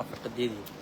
অফারটা দিয়ে দিই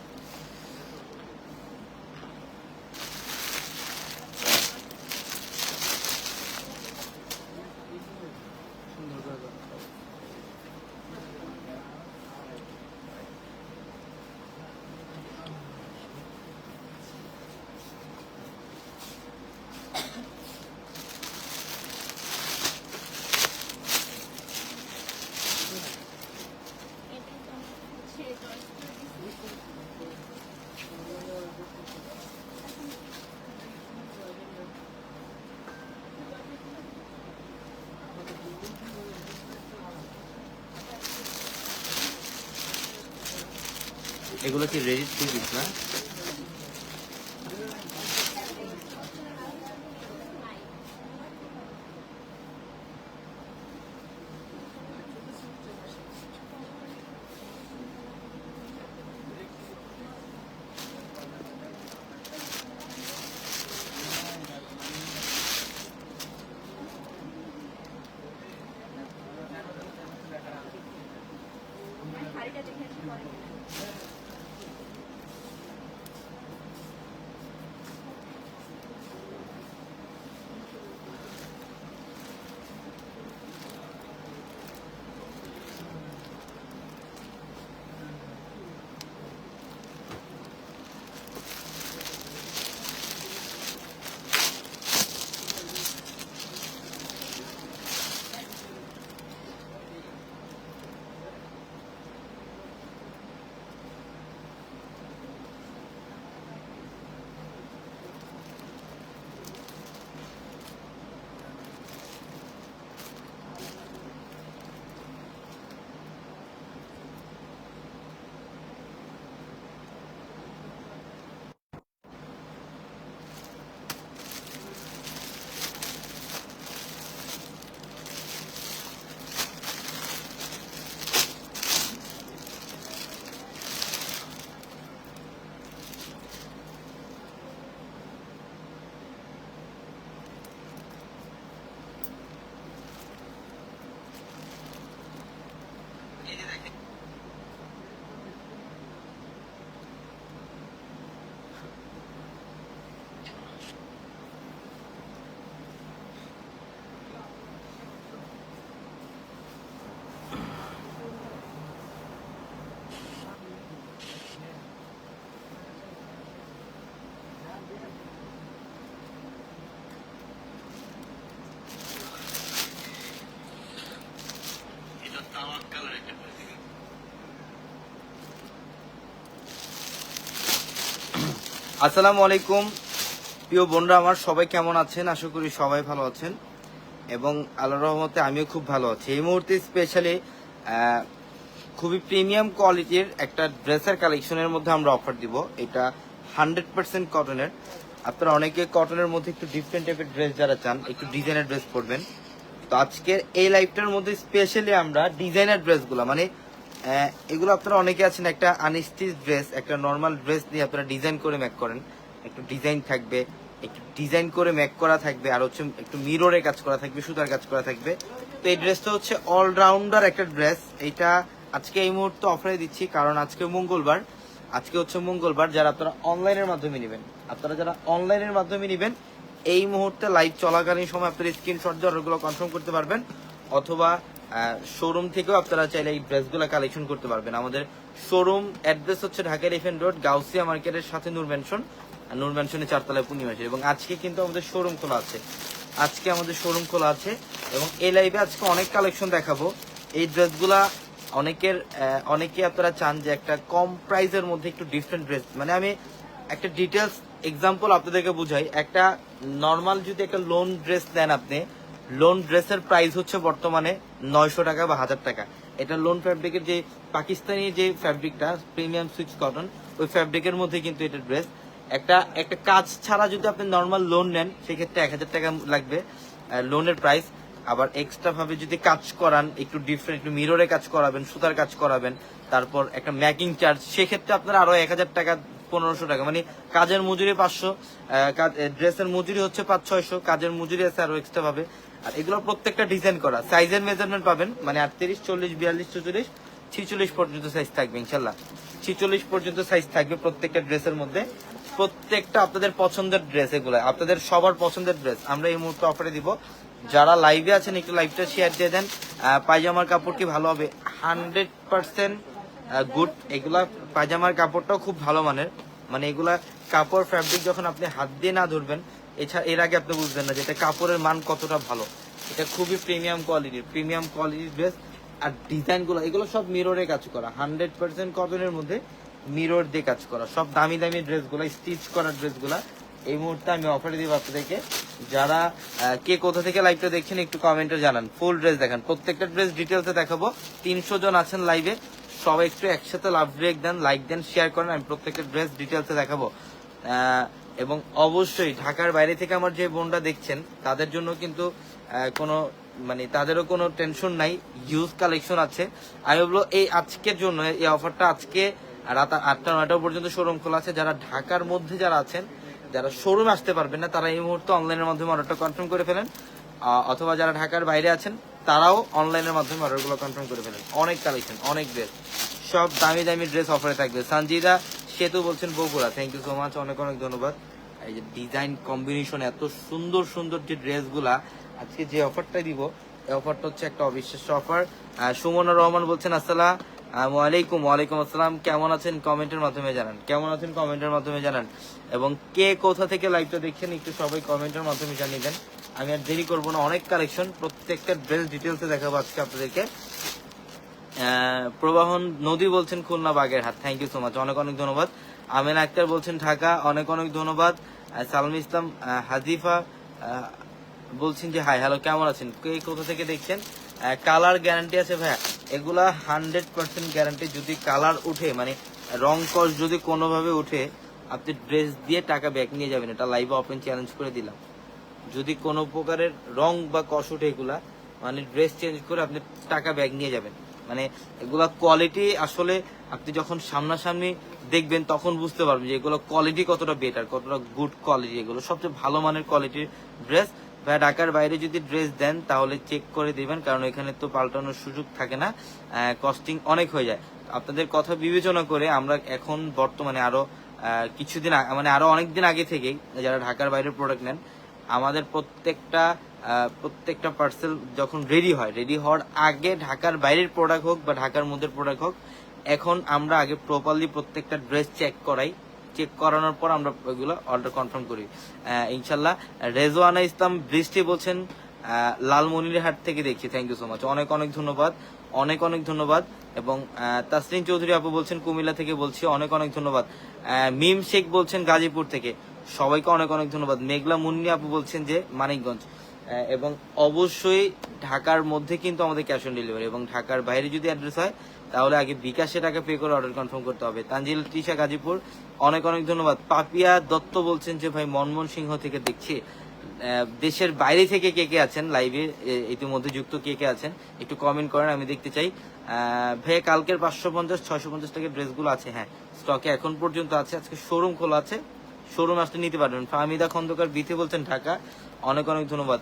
এগুলো কি রেডি টু পিস না? এটা আসসালামু আলাইকুম। প্রিয় বোনরা, আমার সবাই কেমন আছেন? আশা করি সবাই ভালো আছেন। এবং আল্লাহর রহমতে আমিও খুব ভালো আছি। এই মুহূর্তে স্পেশালি খুবই প্রিমিয়াম কোয়ালিটির একটা ড্রেসের কালেকশনের মধ্যে আমরা অফার দিব। এটা হান্ড্রেড পার্সেন্ট কটনের আপনারা অনেকে কটনের মধ্যে একটু ডিফারেন্ট টাইপের ড্রেস যারা চান, একটু ডিজাইনার ড্রেস পরবেন। তো আজকের এই লাইফটার মধ্যে স্পেশালি আমরা ডিজাইনার ড্রেসগুলো মানে এগুলো আপনারা অনেকে আছেন, একটা আনস্টিচ ড্রেস একটা নর্মাল ড্রেস দিয়ে আপনারা ডিজাইন করে ম্যাক করেন। একটু ডিজাইন থাকবে, একটু ডিজাইন করে ম্যাক করা থাকবে, আর হচ্ছে একটু মিররে কাজ করা থাকবে, সুতার কাজ করা থাকবে। তো এই ড্রেসটা হচ্ছে অলরাউন্ডার একটা ড্রেস এটা আজকে এই মুহূর্তে অফারে দিচ্ছি, কারণ আজকে মঙ্গলবার। আজকে হচ্ছে মঙ্গলবার, যারা আপনারা অনলাইনের মাধ্যমে নেবেন। আপনারা যারা অনলাইনের মাধ্যমে নেবেন, এই মুহূর্তে লাইভ চলাকালীন সময় আপনারা স্ক্রিনশট দিয়ে অর্ডারগুলো কনফার্ম করতে পারবেন। অথবা শোরুম থেকেও আপনারা চাইলে এই ড্রেসগুলো কালেকশন করতে পারবেন। আমাদের শোরুম অ্যাড্রেস হচ্ছে ঢাকা এলিফেন্ট রোড গাউসিয়া মার্কেটের সাথে নূর ম্যানশন নূর ম্যানশনের চারতলায় পূর্ণিমাসে এবং আজকে কিন্তু আমাদের শোরুম খোলা আছে। আজকে আমাদের শোরুম খোলা আছে। এবং এই লাইভে আজকে অনেক কালেকশন দেখাবো। এই ড্রেসগুলা অনেকের অনেকে আপনারা চান যে একটা কম প্রাইসের মধ্যে একটু ডিফারেন্ট ড্রেস মানে আমি একটা ডিটেলস এক্সাম্পল আপনাদেরকে বুঝাই। একটা নর্মাল যদি একটা লোন ড্রেস দেন আপনি লোন ড্রেসের প্রাইস হচ্ছে বর্তমানে নয়শো টাকা বা হাজার টাকা। এটা লোন ফ্যাব্রিকের যে পাকিস্তানি যে ফ্যাব্রিকটা প্রিমিয়াম সুইচ কটন ওই ফ্যাব্রিকের মধ্যে কিন্তু এটা ড্রেস একটা একটা কাজ ছাড়া যদি আপনি নর্মাল লোন নেন, সেক্ষেত্রে এক হাজার টাকা লাগবে লোনের প্রাইস আবার এক্সট্রা ভাবে যদি কাজ করান, একটু ডিফারেন্ট একটু মিররে কাজ করাবেন, সুতার কাজ করাবেন, তারপর একটা ম্যাকিং চার্জ সেক্ষেত্রে আপনার আরও এক হাজার টাকা পনেরোশো টাকা। মানে কাজের মজুরি পাঁচশো ড্রেসের মজুরি হচ্ছে পাঁচ ছয়শো কাজের মজুরি আছে আরও এক্সট্রা ভাবে আর এগুলো প্রত্যেকটা ডিজাইন করা। সাইজের মেজারমেন্ট পাবেন মানে আটত্রিশ চল্লিশ বিয়াল্লিশ চল্লিশ ছিচল্লিশ পর্যন্ত সাইজ থাকবে ইনশাল্লাহ। ছিচল্লিশ পর্যন্ত সাইজ থাকবে প্রত্যেকটা ড্রেসের মধ্যে। প্রত্যেকটা আপনাদের পছন্দের ড্রেস এগুলো আপনাদের সবার পছন্দের ড্রেস আমরা এই মুহূর্তে অফারে দিব। যারা লাইভে আছেন একটু লাইভটা শেয়ার দিয়ে দেন। আহ, পায়জামার কাপড় কি ভালো হবে? হান্ড্রেড পার্সেন্ট গুড, এগুলা পায়জামার কাপড়টাও খুব ভালো মানের। মানে এগুলা কাপড় ফ্যাব্রিক যখন আপনি হাত দিয়ে না ধরবেন এছাড়া এর আগে আপনি বুঝবেন না যে এটা কাপড়ের মান কতটা ভালো। এটা খুবই প্রিমিয়াম কোয়ালিটির প্রিমিয়াম কোয়ালিটির ড্রেস আর ডিজাইনগুলো এগুলো সব মিররে কাজ করা। হান্ড্রেড পার্সেন্ট কটনের মধ্যে মিরর দিয়ে কাজ করা। সব দামি দামি ড্রেসগুলো স্টিচ করা ড্রেসগুলো এই মুহূর্তে আমি অফারে দিব আপনাদেরকে। যারা কে কোথা থেকে লাইভটা দেখছেন একটু কমেন্টে জানান। ফুল ড্রেস দেখান। প্রত্যেকটা ড্রেস ডিটেলসে দেখাবো। তিনশো জন আছেন লাইভে সবাই একটু একসাথে লাভ ব্রেক দেন লাইক দেন শেয়ার করেন, আমি প্রত্যেকটা ড্রেস ডিটেলসে দেখাবো। এবং অবশ্যই ঢাকার বাইরে থেকে আমার যে বোনরা দেখছেন, তাদের জন্য কিন্তু কোনো মানে তাদেরও কোনো টেনশন নাই ইউজ কালেকশন আছে। আমি বলব, এই আজকের জন্য, এই অফারটা আজকে রাত আটটা, নয়টা পর্যন্ত শোরুম খোলা আছে। যারা ঢাকার মধ্যে যারা আছেন, যারা শোরুম আসতে পারবেন না, তারা এই মুহূর্তে অনলাইনের মাধ্যমে অর্ডারটা কনফার্ম করে ফেলেন। অথবা যারা ঢাকার বাইরে আছেন তারাও অনলাইনের মাধ্যমে অর্ডারগুলো কনফার্ম করে ফেলেন। অনেক কালেকশন অনেক ড্রেস সব দামি দামি ড্রেস অফারে থাকবে। সঞ্জিদা সেতু বলছেন Bogura. Thank you so much অনেক অনেক ধন্যবাদ। এই যে ডিজাইন কম্বিনেশন এত সুন্দর সুন্দর যে ড্রেসগুলা আজকে যে অফারটা দিব, এই অফারটা হচ্ছে একটা অবিশ্বাস্য অফার সুমনা রহমান বলছেন, আসসালাম ওয়ালাইকুম ওয়ালাইকুম আসসালাম। কেমন আছেন? কমেন্টের মাধ্যমে জানান। কেমন আছেন? কমেন্টের মাধ্যমে জানান। এবং কে কোথা থেকে লাইভটা দেখছেন, একটু সবাই কমেন্টের মাধ্যমে জানিয়ে দেন। আমি আর দেরি করব না, অনেক কালেকশন প্রত্যেকটা ড্রেস ডিটেলসে দেখাবো আজকে আপনাদেরকে। প্রবাহন নদী বলছেন Khulna Bagerhat thank you so much অনেক অনেক ধন্যবাদ। আমেন আক্তার বলছেন ঢাকা, অনেক অনেক ধন্যবাদ। সালাম ইসলাম হাজিফা বলছেন যে হাই হ্যালো কেমন আছেন? কে, কোথা থেকে দেখছেন? কালার গ্যারান্টি আছে ভাইয়া। এগুলা হান্ড্রেড পার্সেন্ট গ্যারান্টি যদি কালার উঠে মানে রং কস যদি কোনোভাবে উঠে, আপনি ড্রেস দিয়ে টাকা ব্যাক নিয়ে যাবেন, এটা লাইভে ওপেন চ্যালেঞ্জ করে দিলাম। যদি কোনো প্রকারের রং বা কষ উঠে এগুলা মানে ড্রেস চেঞ্জ করে আপনি টাকা ব্যাগ নিয়ে যাবেন। মানে এগুলা কোয়ালিটি আসলে আপনি যখন সামনাসামনি দেখবেন, তখন বুঝতে পারবেন যে এগুলো কোয়ালিটি কতটা বেটার, কতটা গুড কোয়ালিটি এগুলো। সবচেয়ে ভালো মানের কোয়ালিটির ড্রেস। বা ঢাকার বাইরে যদি ড্রেস দেন, তাহলে চেক করে দিবেন, কারণ এখানে তো পাল্টানোর সুযোগ থাকে না। কস্টিং অনেক হয়ে যায়। আপনাদের কথা বিবেচনা করে আমরা এখন বর্তমানে আরও কিছুদিন মানে আরও অনেকদিন আগে থেকেই যারা ঢাকার বাইরে প্রোডাক্ট নেন আমাদের প্রত্যেকটা প্রত্যেকটা পার্সেল যখন রেডি হয় রেডি হওয়ার আগে ঢাকার বাইরের প্রোডাক্ট হোক বা ঢাকার মধ্যে প্রোডাক্ট হোক এখন আমরা আগে প্রপারলি প্রত্যেকটা ড্রেস চেক করাই। চেক করানোর পর আমরা ওইগুলো অর্ডার কনফার্ম করি। ইনশাল্লাহ রেজওয়ানা ইসলাম বৃষ্টি বলছেন লালমনিরহাট থেকে দেখছি। থ্যাংক ইউ সো মাচ অনেক অনেক ধন্যবাদ। অনেক অনেক ধন্যবাদ। এবং আহ, তাসলিন চৌধুরী আপু বলছেন কুমিল্লা থেকে বলছি অনেক অনেক ধন্যবাদ। মিম শেখ বলছেন গাজীপুর থেকে। সবাইকে অনেক অনেক ধন্যবাদ। মেঘলা মুন্নি আপু বলছেন যে মানিকগঞ্জ। এবং অবশ্যই ঢাকার মধ্যে কিন্তু আমাদের ক্যাশ অন ডেলিভারি এবং ঢাকার বাইরে যদি অ্যাড্রেস হয়, তাহলে আগে বিকাশে টাকা পে করে অর্ডার কনফার্ম করতে হবে। তানজিল, তৃষা, গাজীপুর, অনেক অনেক ধন্যবাদ। পাপিয়া দত্ত বলছেন যে, ভাই, মনমোহন সিংহ থেকে দেখছি দেশের বাইরে থেকে কে কে আছেন লাইভে ইতিমধ্যে যুক্ত কে কে আছেন? একটু কমেন্ট করেন, আমি দেখতে চাই। ভাইয়া, কালকের পাঁচশো পঞ্চাশ, ছয়শো পঞ্চাশ টাকার ড্রেসগুলো আছে। হ্যাঁ স্টকে এখন পর্যন্ত আছে, আজকে শোরুম খোলা আছে। শোরুম আসলে নিতে পারবেন। ফাহমিদা খন্দকার বিথে বলছেন, ঢাকা। অনেক অনেক ধন্যবাদ।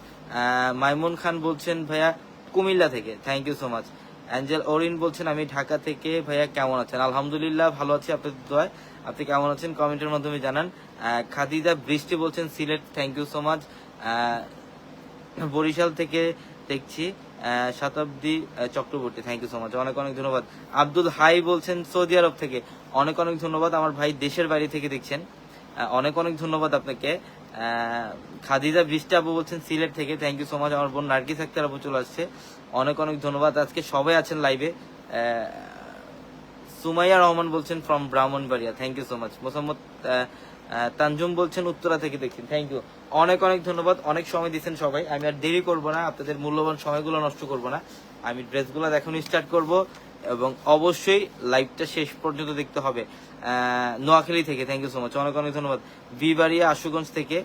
মাইমুন খান বলছেন, ভাইয়া, কুমিল্লা থেকে। Thank you so much Angel Orin বলছেন, আমি ঢাকা থেকে, ভাইয়া, কেমন আছেন? আলহামদুলিল্লাহ, ভালো আছি। আপনাদের দোয়ায়। আপনি কেমন আছেন কমেন্টের মাধ্যমে জানান। খাদিজা বৃষ্টি বলছেন, Sylhet thank you so much Barishal থেকে দেখছি Shatabdi Chakraborty. Thank you so much অনেক অনেক ধন্যবাদ। আব্দুল হাই বলছেন, সৌদি আরব থেকে। অনেক অনেক ধন্যবাদ। আমার ভাই দেশের বাইরে থেকে দেখছেন। অনেক অনেক ধন্যবাদ আপনাকে। খাদিজা বৃষ্টি বলছেন, সিলেট থেকে। থ্যাংক ইউ সো মাচ আমার বোন নার্গিস আক্তার আপু চলে আসছে। অনেক অনেক ধন্যবাদ। আজকে সবাই আছেন লাইভে সুমাইয়া রহমান বলছেন from Brahmanbaria. Thank you so much Mosammat Tanjum বলছেন, উত্তরা থেকে দেখছেন। থ্যাংক ইউ অনেক অনেক ধন্যবাদ। অনেক সময় দিচ্ছেন সবাই। আমি আর দেরি করব না। আপনাদের মূল্যবান সময়গুলো নষ্ট করব না। আমি ড্রেসগুলো এখনই স্টার্ট করব। এবং অবশ্যই লাইভটা শেষ পর্যন্ত দেখতে হবে। নোয়াখালী থেকে। থ্যাংক ইউ সো মাচ অনেক অনেক ধন্যবাদ। বিবাড়িয়া, আশুগঞ্জ থেকে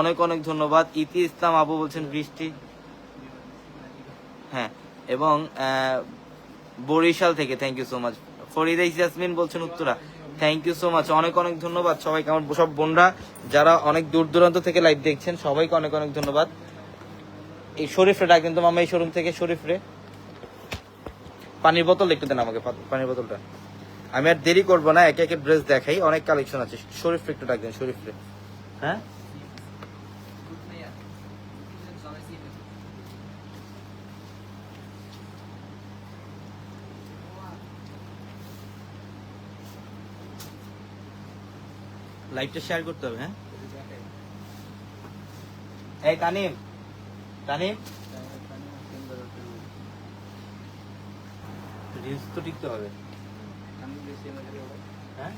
অনেক অনেক ধন্যবাদ। ইতি ইসলাম আবু বলছেন বৃষ্টি। হ্যাঁ এবং বরিশাল থেকে। Thank you so much Farida Yasmin বলছেন Uttara. Thank you so much অনেক অনেক ধন্যবাদ। সবাইকে আমার সব বোনরা, যারা অনেক দূর দূরান্ত থেকে লাইভ দেখছেন, সবাইকে অনেক অনেক ধন্যবাদ। এই শরীফরে ডাক কিন্তু মামা, এই শোরুম থেকে শরীফরে। পানির বোতল একটু দেন আমাকে পানির বোতলটা। আমি আর দেরি করব না, একে একে ড্রেস দেখাই, অনেক কালেকশন আছে। শরীফরে একটু ডাক দেন শরীফরে হ্যাঁ? লাইভটা শেয়ার করতে হবে হ্যাঁ? এই তানিম তানিম। রিলস তো টিকতে হবে। হ্যাঁ?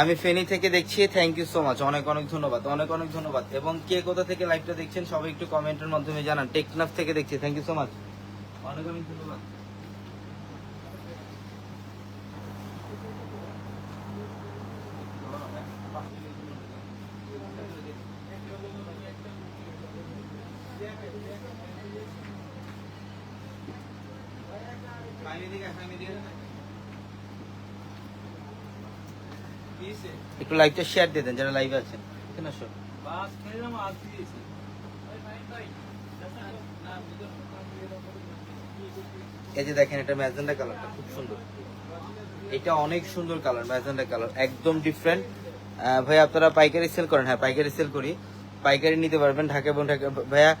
আমি ফেনি থেকে দেখছি থ্যাংক ইউ সো মাচ অনেক অনেক ধন্যবাদ, অনেক অনেক ধন্যবাদ। এবং কে কোথা থেকে লাইভটা দেখছেন, সবাই একটু কমেন্টের মাধ্যমে জানান। টেকনাফ থেকে দেখছি থ্যাংক ইউ সো মাচ অনেক অনেক ধন্যবাদ। একটু লাইভটা শেয়ার দিয়ে দেন যারা লাইভে আছেন। এখানে আসো? এই যে দেখেন এটা ম্যাজেন্ডা কালারটা খুব সুন্দর। এটা অনেক সুন্দর কালার ম্যাজেন্ডা কালার একদম ডিফারেন্ট ভাই আপনারা পাইকারি সেল করেন। হ্যাঁ পাইকারি সেল করি। পাইকারি নিতে পারবেন ঢাকা এবং ঢাকা ভাইয়া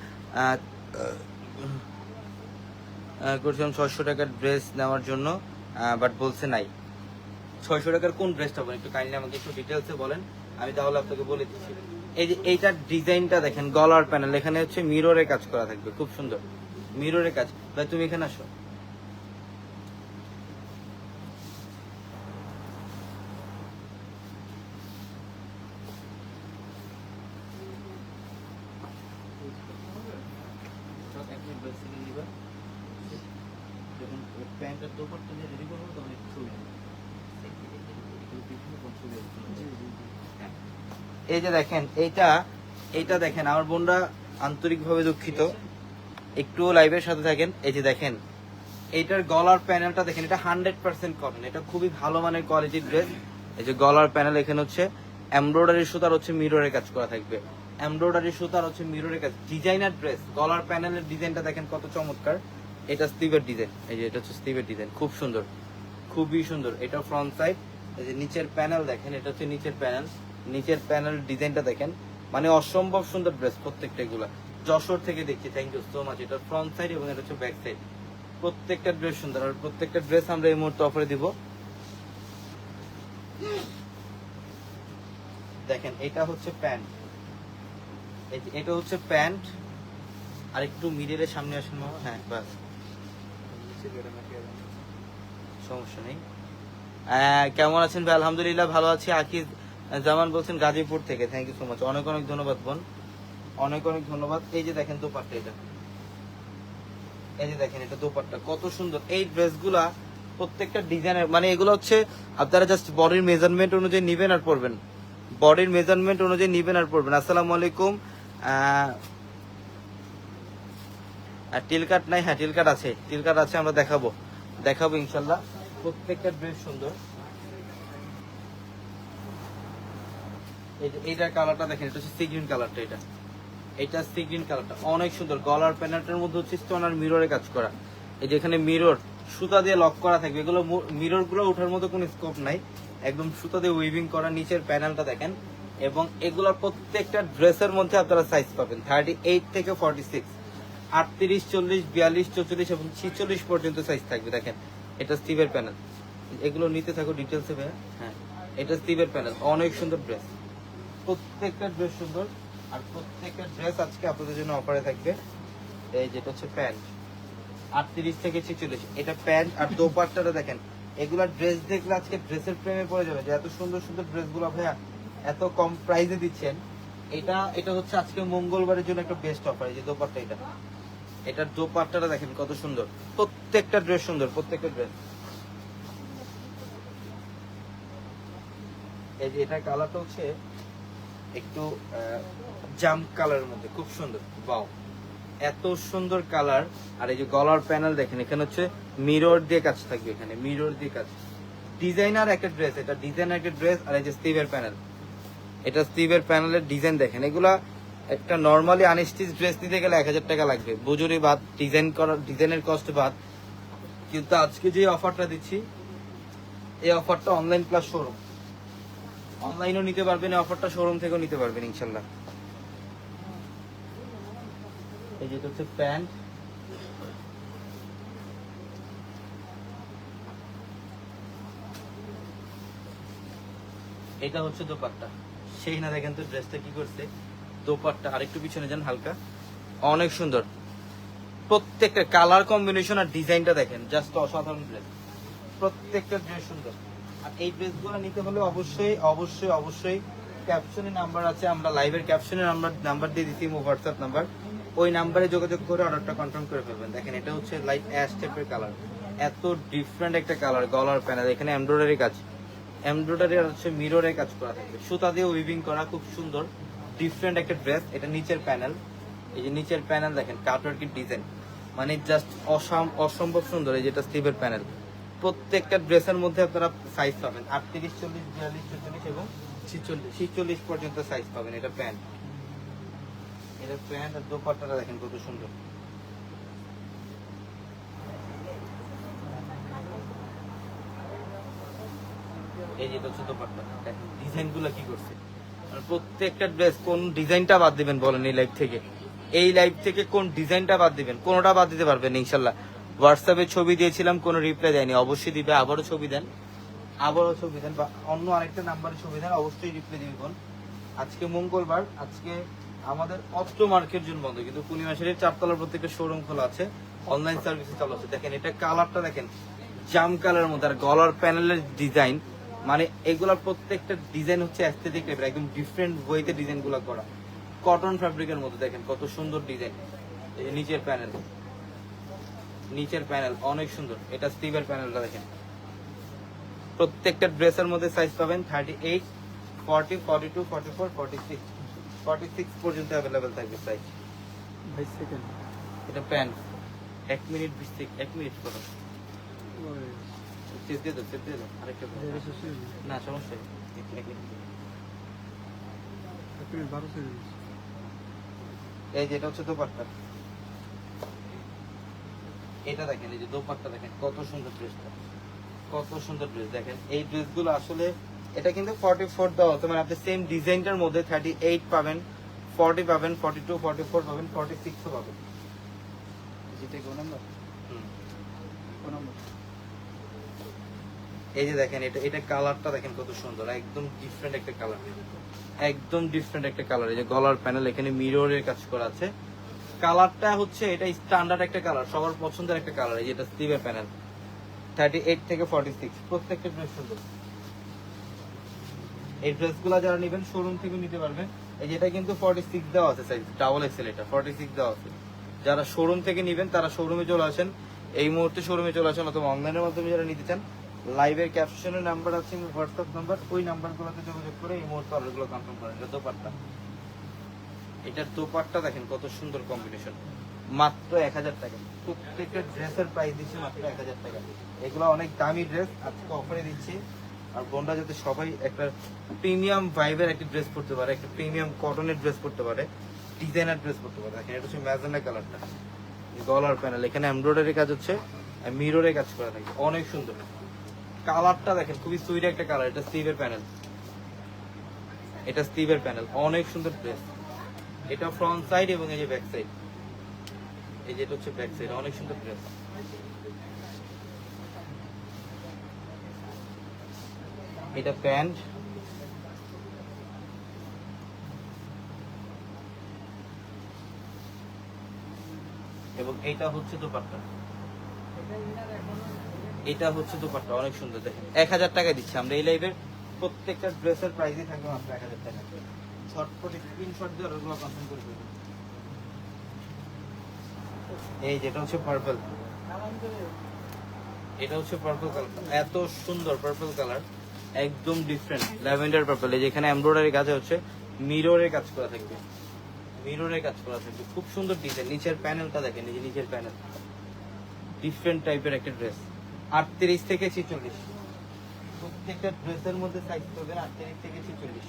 করছিলাম ছয়শো টাকার ড্রেস নেওয়ার জন্য বাট বলছে নাই। ছয়শো টাকার কোন ড্রেসটা বলেন? একটু কাইন্ডলি আমাকে একটু ডিটেলসে বলেন, আমি তাহলে আপনাকে বলে দিচ্ছি। এই যে এইটার ডিজাইনটা দেখেন, গলার প্যানেল এখানে হচ্ছে মিররের কাজ করা থাকবে, খুব সুন্দর। মিররের কাজ, ভাই তুমি এখানে আসো যখন প্যান্টের দোপাট্টা দিয়ে রেডি করব তখন একটু ছবি নেব। এই যে দেখেন, এইটা এইটা দেখেন, আমার বোনরা আন্তরিকভাবে দুঃখিত। একটু লাইভের সাথে থাকেন। এই যে দেখেন, এইটার গলার প্যানেলটা দেখেন, এটা হান্ড্রেড পার্সেন্ট কটন এটা খুবই ভালো মানের কোয়ালিটির ড্রেস এই যে গলার প্যানেল এখানে হচ্ছে এমব্রয়ডারি সুতার হচ্ছে মিররের কাজ করা থাকবে। এমব্রয়ডারি সুতার হচ্ছে মিররের কাজ। ডিজাইনার ড্রেস গলার প্যানেলের ডিজাইনটা দেখেন কত চমৎকার। এটা স্টিভের ডিজাইন এই যে এটা হচ্ছে স্টিভের ডিজাইন খুব সুন্দর। খুবই সুন্দর। এটা ফ্রন্ট সাইড এই যে নিচের প্যানেল দেখেন, এটা হচ্ছে নিচের প্যানেল নিচের প্যানেল ডিজাইনটা দেখেন। মানে অসম্ভব সুন্দর ড্রেস প্রত্যেকটা এগুলা। যশোর থেকে দেখছি থ্যাংক ইউ সো মাচ এটা ফ্রন্ট সাইড এবং এটা হচ্ছে ব্যাক সাইড প্রত্যেকটা ড্রেস সুন্দর। আর প্রত্যেকটা ড্রেস আমরা এই মুহূর্তে অফারে দিব। দেখেন, এটা হচ্ছে প্যান্ট এটা হচ্ছে প্যান্ট আর একটু মিডিলের সামনে আসেন মামা। হ্যাঁ বাস। সমস্যা নেই। কেমন আছেন ভাই? আলহামদুলিল্লাহ, ভালো আছি। আকিজ জামান বলছেন গাজীপুর থেকে। থ্যাংক ইউ সো মাচ অনেক অনেক ধন্যবাদ, বোন। অনেক অনেক ধন্যবাদ। এই যে দেখেন দোপাট্টা এটা এই যে দেখেন, এটা দোপাট্টা। কত সুন্দর। এই ড্রেসগুলা প্রত্যেকটা ডিজাইনের মানে এগুলো হচ্ছে আপনারা জাস্ট বডির মেজারমেন্ট অনুযায়ী নিবেন আর পরবেন। বডির মেজারমেন্ট অনুযায়ী নিবেন আর পরবেন। আসসালামু আলাইকুম। আর টিল কাট নাই? হ্যাঁ টিল কাট আছে। টিল কাট আছে, আমরা দেখাবো। দেখাবো ইনশাল্লাহ। প্রত্যেকটা ড্রেস সুন্দর এই যে এইটার কালারটা দেখেন, এটা হচ্ছে সি গ্রিন কালারটা এটা। এটা সি গ্রিন কালারটা অনেক সুন্দর। গলার প্যানেলটার মধ্যে হচ্ছে স্টোন আর মিররে কাজ করা। এই যে এখানে মিরর সুতা দিয়ে লক করা থাকবে। এগুলো মিররগুলো ওঠার মতো কোনো স্কোপ নাই। একদম সুতা দিয়ে উইভিং করা নিচের প্যানেলটা দেখেন। এবং এগুলোর প্রত্যেকটা ড্রেসের মধ্যে আপনারা সাইজ পাবেন। থার্টি এইট থেকে ফর্টি সিক্স আটত্রিশ, চল্লিশ, বিয়াল্লিশ, চৌচল্লিশ এবং ছিচল্লিশ পর্যন্ত সাইজ থাকবে। দেখেন, এটা স্টিভের প্যানেল এগুলো নিতে থাকো ডিটেলসে হ্যাঁ এটা স্টিভের প্যানেল অনেক সুন্দর ড্রেস প্রত্যেকটা ড্রেস সুন্দর। আর প্রত্যেকটা ড্রেস আজকে আপনাদের জন্য অফারে থাকবে। এই যেটা হচ্ছে প্যান্ট। আটত্রিশ থেকে ছেচল্লিশ। এটা প্যান্ট আর দোপাট্টাটা দেখেন। এগুলা ড্রেস দেখলে আজকে ড্রেসের প্রেমে পড়ে যাবে। যে এত সুন্দর সুন্দর ড্রেসগুলো ভাইয়া এত কম প্রাইসে দিচ্ছেন। এটা এটা হচ্ছে আজকে মঙ্গলবারের জন্য একটা বেস্ট অফার এই যে দোপাট্টা এটা। এটার দোপাট্টাটা দেখেন কত সুন্দর। প্রত্যেকটা ড্রেস সুন্দর, প্রত্যেকটা ড্রেস এই যে এটার কালারটা হচ্ছে একটু জাম্প কালারের মধ্যে, খুব সুন্দর। বাও এত সুন্দর কালার আর এই যে গলার প্যানেল দেখেন, এখানে হচ্ছে মিরর দিয়ে কাজ থাকবে এখানে মিরর দিয়ে কাজ। ডিজাইনার একটা ড্রেস এটা ডিজাইনার একটা ড্রেস আর এই যে স্টিভের প্যানেল এটা স্টিভের প্যানেলের ডিজাইন দেখেন। এগুলা একটা নর্মালি আনস্টিচ ড্রেস নিতে গেলে এক হাজার টাকা লাগবে। বুজুরি বাদ ডিজাইন করার ডিজাইনের কস্ট বাদ। কিন্তু আজকে যে অফারটা দিচ্ছি, এই অফারটা অনলাইন প্লাস শোরুম অনলাইনও নিতে পারবেন অফারটা শোরুম থেকেও নিতে পারবেন ইনশাল্লাহ এই যেটা হচ্ছে প্যান্ট। এটা হচ্ছে দোপাট্টা। সেই না দেখেন তো ড্রেসটা কি করছে। দোপাট্টা, আরেকটু পিছনে যান হালকা। অনেক সুন্দর। প্রত্যেকটা কালার কম্বিনেশন আর ডিজাইনটা দেখেন জাস্ট অসাধারণ ড্রেস প্রত্যেকটা ড্রেস সুন্দর। আর এই ড্রেসগুলো নিতে হলে অবশ্যই অবশ্যই অবশ্যই ক্যাপশনে নাম্বার আছে, আমরা লাইভের ক্যাপশনে নাম্বার নাম্বার দিয়ে দিচ্ছি হোয়াটসঅ্যাপ নাম্বার ওই নাম্বারে যোগাযোগ করে অর্ডারটা কনফার্ম করে ফেলবেন। দেখেন, এটা হচ্ছে লাইট অ্যাশ টাইপের কালার এত ডিফারেন্ট একটা কালার গলার প্যানেল এখানে এমব্রয়ডারি কাজ। এমব্রয়ডারি আর হচ্ছে মিররের কাজ করা থাকবে। সুতা দিয়ে উইভিং করা, খুব সুন্দর। ডিফারেন্ট একটা ড্রেস এটা নিচের প্যানেল এই যে নিচের প্যানেল দেখেন কাটওয়ার্কের ডিজাইন মানে জাস্ট অসম, অসম্ভব সুন্দর এই যেটা স্লিভের প্যানেল প্রত্যেকটা ড্রেসের মধ্যে আপনারা সাইজ পাবেন। আটত্রিশ চল্লিশ বিয়াল্লিশ চল্লিশ এবং ছিচল্লিশ। ছিচল্লিশ পর্যন্ত সাইজ পাবেন এটা প্যান্ট। এটা প্যান্ট আর দোপাট্টাটা দেখেন কত সুন্দর। এই যেটা হচ্ছে দোপাট্টা। ডিজাইনগুলো কি করছে। আর প্রত্যেকটা ড্রেস কোন ডিজাইনটা বাদ দিবেন বলেন এই লাইভ থেকে। এই লাইভ থেকে কোন ডিজাইনটা বাদ দিবেন কোনোটা বাদ দিতে পারবেন ইনশাল্লাহ। হোয়াটসঅ্যাপে ছবি দিয়েছিলাম, কোনো রিপ্লাই দেয়নি। অবশ্যই দিবে, আবারও ছবি দেন। আবারও ছবি দেন, বা অন্য আরেকটা নাম্বারে ছবি দেন, অবশ্যই রিপ্লাই দিবেন আজকে মঙ্গলবার, আজকে আমাদের অস্ত্র মার্কেট জন্য বন্ধ, কিন্তু পূর্ণিমাসের চারতলার প্রত্যেকটা শোরুম খোলা আছে অনলাইন সার্ভিসে চালু আছে। দেখেন, এটা কালারটা দেখেন, জাম কালারের মধ্যে, আর গলার প্যানেলের ডিজাইন মানে এগুলার প্রত্যেকটা ডিজাইন হচ্ছে অ্যাস্থেটিক টাইপের একদম ডিফারেন্ট ওয়েতে ডিজাইনগুলো করা। কটন ফ্যাব্রিকের মধ্যে দেখেন, কত সুন্দর ডিজাইন নিচের প্যানেল নিচের প্যানেল অনেক সুন্দর। এটা স্টিভের প্যানেলটা দেখেন। প্রত্যেকটা ড্রেসের মধ্যে সাইজ পাবেন thirty eight forty forty two forty four forty six forty six পর্যন্ত অ্যাভেলেবেল থাকবে সাইজ এটা প্যান্ট এক মিনিট বিশ থেকে এক মিনিট করো দিয়ে দাও চেপ দিয়ে দাও। আরেকটা। না সমস্যা এই যেটা হচ্ছে দোপাট্টা। এটা দেখেন এই যে দোপাট্টা দেখেন কত সুন্দর ড্রেসটা কত সুন্দর ড্রেস দেখেন এই ড্রেসগুলো আসলে এটা কিন্তু ফর্টি ফোর দেওয়া হতো মানে আপনি সেম ডিজাইনটার মধ্যে থার্টি এইট পাবেন ফর্টি পাবেন ফর্টি টু ফর্টি ফোর পাবেন ফর্টি সিক্সও পাবেন। যেটা কোন নাম্বার হুম। কোন নাম্বার এই যে দেখেন এটা এটা কালারটা দেখেন কত সুন্দর একদম ডিফারেন্ট একটা কালার একদম ডিফারেন্ট একটা কালার এই যে গলার প্যানেল এখানে মিররের কাজ করা আছে। কালারটা হচ্ছে এটা স্ট্যান্ডার্ড একটা কালার, সবার পছন্দের একটা কালার, এই যে এটা স্টিভের প্যানেল থার্টি এইট থেকে ফর্টি সিক্স প্রত্যেকটা ড্রেস সুন্দর। এই ড্রেসগুলো যারা নেবেন শোরুম থেকে নিতে পারবেন। এই যেটা কিন্তু ফর্টি সিক্স দেওয়া আছে সাইজ ডাবল এক্সেল এটা ফর্টি সিক্স দেওয়া আছে। যারা শোরুম থেকে নেবেন, তারা শোরুমে চলে আসেন। এই মুহূর্তে শোরুমে চলে আসেন অথবা অনলাইনের মাধ্যমে যারা নিতে চান লাইভের ক্যাপশনের নাম্বার আছে হোয়াটসঅ্যাপ নাম্বার ওই নাম্বারগুলোতে যোগাযোগ করে এই মুহূর্তে অর্ডারগুলো কনফার্ম করেন। দোপাট্টা। এটার দোপাট্টা দেখেন কত সুন্দর কম্বিনেশন মাত্র এক হাজার টাকা। প্রত্যেকটা ড্রেসের প্রাইস দিচ্ছি মাত্র এক হাজার টাকা। এগুলো অনেক দামি ড্রেস আজকে অফারে দিচ্ছি। আর বোনরা যাতে সবাই একটা প্রিমিয়াম ভাইবের একটা ড্রেস পরতে পারে, একটা প্রিমিয়াম কটনের ড্রেস পরতে পারে ডিজাইনার ড্রেস পরতে পারে। দেখেন, এটা হচ্ছে ম্যাজেন্ডা কালারটা গলার প্যানেল এখানে এমব্রয়ডারি কাজ হচ্ছে মিররে কাজ করা থাকে। অনেক সুন্দর। কালারটা দেখেন, খুবই সুইট একটা কালার এটা স্টিভের প্যানেল এটা স্টিভের প্যানেল অনেক সুন্দর ড্রেস এটা ফ্রন্ট সাইড এবং এই যে ব্যাক সাইড এই যে এটা হচ্ছে ব্যাক সাইড অনেক সুন্দর ড্রেস এটা প্যান্ট। এবং এইটা হচ্ছে দোপাট্টা। এটা হচ্ছে দোপাট্টা, অনেক সুন্দর। দেখেন এক হাজার টাকা দিচ্ছি। আমরা এই লাইভের প্রত্যেকটা ড্রেসের প্রাইসই থাকবে মাত্র এক হাজার টাকা। ছটফট স্ক্রিনশট দিয়ে ওগুলো কনফার্ম করে দেবেন এই যেটা হচ্ছে পার্পল এটা হচ্ছে পার্পল কালার এত সুন্দর পার্পল কালার একদম ডিফারেন্ট ল্যাভেন্ডার পার্পল এই যেখানে এমব্রয়ডারি কাজে হচ্ছে মিররের কাজ করা থাকবে। মিররের কাজ করা থাকবে। খুব সুন্দর ডিজাইন নিচের প্যানেলটা দেখেন এই যে নিচের প্যানেল ডিফারেন্ট টাইপের একটা ড্রেস আটত্রিশ থেকে ছিচল্লিশ। প্রত্যেকটা ড্রেসের মধ্যে সাইজ করবেন আটত্রিশ থেকে ছিচল্লিশ।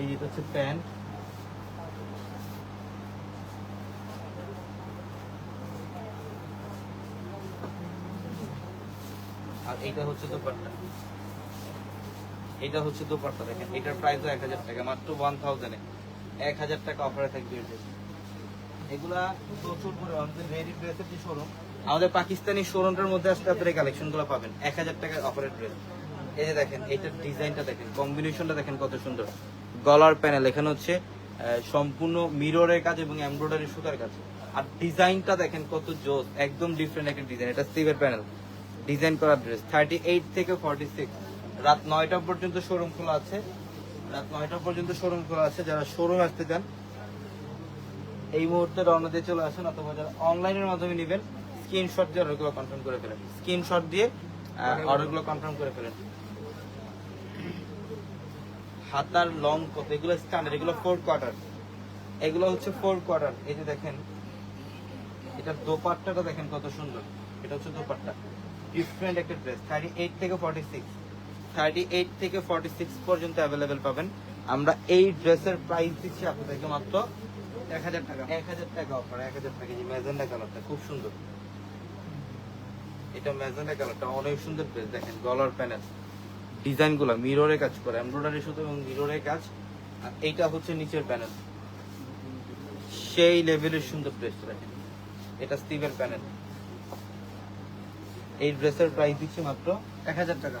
এই যেটা হচ্ছে প্যান্ট। আর এইটা হচ্ছে দোপাট্টা। এটা হচ্ছে দোপাট্টা, দেখেন, এটার প্রাইস এক হাজার টাকা, মাত্র ওয়ান থাউজেন্ডে এক হাজার টাকা অফারে থাকবে। এগুলা প্রচুর আমাদের রেডি ড্রেসের যে শোরুম আমাদের পাকিস্তানি শোরুমটার মধ্যে আসলে আপনার এই কালেকশনগুলো পাবেন। এক হাজার টাকার অফারের ড্রেস এই যে দেখেন, এইটার ডিজাইনটা দেখেন কম্বিনেশনটা দেখেন কত সুন্দর। গলার প্যানেল এখানে হচ্ছে সম্পূর্ণ মিররের কাজ এবং এমব্রয়ডারি সুতার কাজ। আর ডিজাইনটা দেখেন কত জোস, একদম ডিফারেন্ট একটা ডিজাইন এটা স্টিভের প্যানেল ডিজাইন করা ড্রেস থার্টি এইট থেকে ফর্টি সিক্স রাত নয়টা পর্যন্ত শোরুম খোলা আছে। রাত নয়টা পর্যন্ত শোরুম খোলা আছে। যারা শোরুম আসতে চান, এই মুহূর্তে রওনা দিয়ে চলে আসেন অথবা যারা অনলাইনের মাধ্যমে নেবেন স্ক্রিনশট দিয়ে অর্ডারগুলো কনফার্ম করে ফেলেন। স্ক্রিনশট দিয়ে অর্ডারগুলো কনফার্ম করে ফেলেন। হাতার লং কত? এগুলো স্ট্যান্ডার্ড এগুলো ফোর কোয়ার্টার এগুলো হচ্ছে ফোর কোয়ার্টার এই যে দেখেন এটার দোপাট্টাটা দেখেন কত সুন্দর। এটা হচ্ছে দোপাট্টা। ডিফারেন্ট একটা ড্রেস থার্টি এইট থেকে ফর্টি সিক্স থার্টি এইট থেকে ফর্টি সিক্স পর্যন্ত অ্যাভেলেবেল পাবেন। আমরা এই ড্রেসের প্রাইস দিচ্ছি আপনাদেরকে মাত্র এক হাজার টাকা। এক হাজার টাকা অফার এক হাজার টাকা। যে ম্যাজেন্ডা কালারটা খুব সুন্দর। এটা ম্যাজেন্ডা কালারটা অনেক সুন্দর ড্রেস দেখেন, গলার প্যানেল ডিজাইনগুলো মিররে কাজ করে এমব্রয়ডারি শুধু এবং মিররে কাজ, আর এইটা হচ্ছে নিচের প্যানেল সেই লেভেলের সুন্দর ড্রেস দেখেন। এটা স্টিভের প্যানেল এই ড্রেসের প্রাইস দিচ্ছি মাত্র এক হাজার টাকা।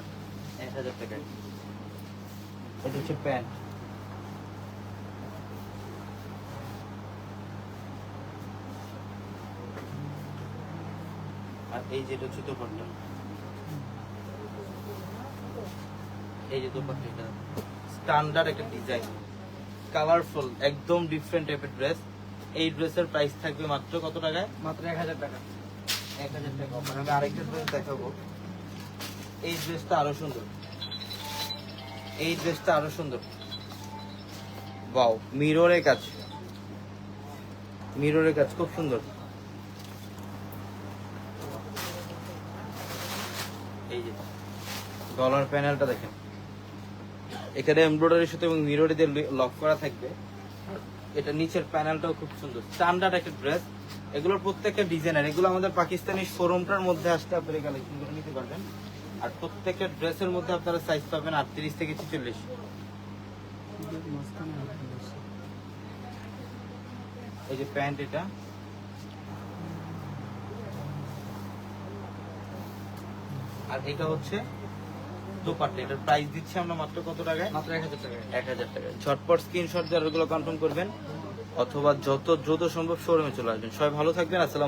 এক হাজার টাকা এটা হচ্ছে প্যান্ট এই যেটা হচ্ছে দোপাট্টা এই যে দোপাট্টা এটা। স্ট্যান্ডার্ড একটা ডিজাইন কালারফুল একদম ডিফারেন্ট টাইপের ড্রেস এই ড্রেসের প্রাইস থাকবে মাত্র কত টাকায়? মাত্র এক হাজার টাকা। এক হাজার টাকা। আমি আরেকটা ড্রেস দেখাবো। এই ড্রেসটা আরও সুন্দর। এই ড্রেসটা আরও সুন্দর। বাও মিররের কাজ। মিররের কাজ খুব সুন্দর। এই যে, গলার প্যানেলটা দেখেন। এখানে এমব্রয়ডারির সাথে এবং মিররে দিয়ে লক করা থাকবে। এটা নিচের প্যানেলটাও খুব সুন্দর। স্ট্যান্ডার্ড একটা ড্রেস এগুলোর প্রত্যেকটা ডিজাইনার এগুলো আমাদের পাকিস্তানি শোরুমটার মধ্যে আসতে আপনারা কালেকশন করে নিতে পারবেন। আর প্রত্যেকটা ড্রেসের মধ্যে আপনারা সাইজ পাবেন আটত্রিশ থেকে ছেচল্লিশ? এই যে প্যান্ট এটা। আর এটা হচ্ছে দোপাট্টা। এটার প্রাইস দিচ্ছি আমরা মাত্র কত টাকায়? মাত্র এক হাজার টাকা এক হাজার টাকা ঝটপট স্ক্রিনশট দিয়ে গুলো কনফার্ম করবেন। অথবা যত দ্রুত সম্ভব শোরুমে চলে আসবেন। সবাই ভালো থাকবেন। আসসালাম